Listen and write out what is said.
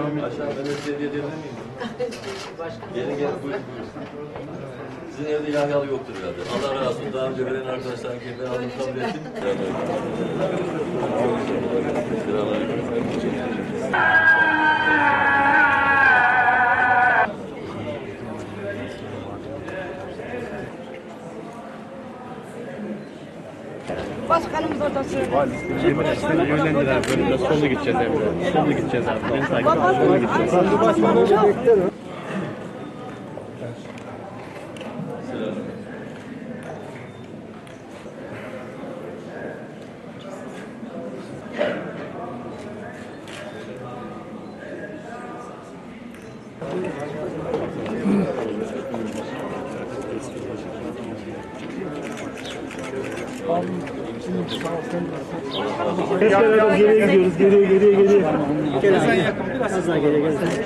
Aşağı ben de size diye diyebilir miyim? Gelin gelin buyurun buyurun. Sizin evde yahyalı yoktur herhalde. Allah razı olsun. Daha önce veren arkadaşlar ki ben aldım kabul ettim. Selamünaleyküm. Başkanımız söylüyor. Seni yönlendir abi biraz solda gideceğiz Emre. Solda gideceğiz abi. Beni takip et. Solda gideceğiz. Hep beraber geriye gidiyoruz. Geriye geriye geriye. Gel sen yakın biraz daha geriye gel.